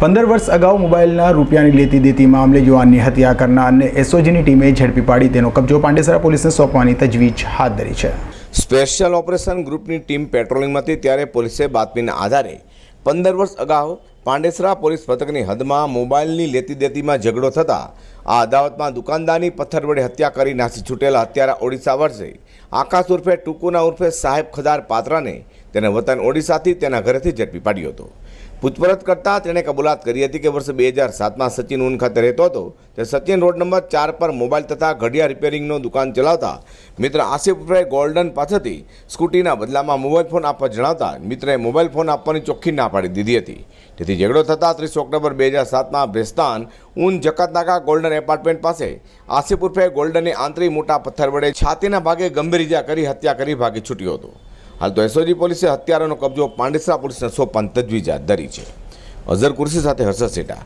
પંદર વર્ષ અગાઉ મોબાઈલના રૂપિયાની લેતી દેતી મામલે યુવાનની હત્યા કરનારને એસઓજીની ટીમે ઝડપી પાડી તેનો કબજો પાંડેસરા પોલીસને સોંપવાની તજવીજ હાથ ધરી છે. સ્પેશિયલ ઓપરેશન ગ્રુપની ટીમ પેટ્રોલિંગમાં હતી ત્યારે પોલીસે બાતમીના આધારે પંદર વર્ષ અગાઉ પાંડેસરા પોલીસ મથકની હદમાં મોબાઈલની લેતી દેતીમાં ઝઘડો થતા આ અદાવતમાં દુકાનદારની પથ્થર વડે હત્યા કરી નાસી છૂટેલા હત્યારા ઓડિશા વર્ષે આકાશ ઉર્ફે ટુકુના ઉર્ફે સાહેબ ખદાર પાત્રાને તેના વતન ઓડિશાથી તેના ઘરેથી ઝડપી પાડ્યો હતો. પૂછપરછ કરતાં તેણે કબૂલાત કરી હતી કે વર્ષ બે હજાર સાતમાં સચિન ઊન ખાતે રહેતો હતો. તે સચિન રોડ નંબર ચાર પર મોબાઈલ તથા ઘડિયાળ રિપેરિંગનો દુકાન ચલાવતા મિત્ર આસિફભાઈ ગોલ્ડન પાસેથી સ્કૂટીના બદલામાં મોબાઈલ ફોન આપવા જણાવતા મિત્રએ મોબાઈલ ફોન આપવાની ચોખ્ખી ના પાડી દીધી હતી. તેથી ઝઘડો થતાં ત્રીસ ઓક્ટોબર બે હજાર સાતમાં ભેસ્તાન ઊન જકાતનાકા ગોલ્ડન એપાર્ટમેન્ટ પાસે આસિફ ઉર્ફે ગોલ્ડને આંતરી મોટા પથ્થર વડે છાતીના ભાગે ગંભીર ઇજા કરી હત્યા કરી ભાગી છૂટ્યો હતો. હાલ તો એસઓજી પોલીસે હત્યારાનો કબજો પાંડેસરા પોલીસને સોંપવાની તજવીજ હાથ ધરી છે. અઝર કુર્સી સાથે હર્ષદ સેટા.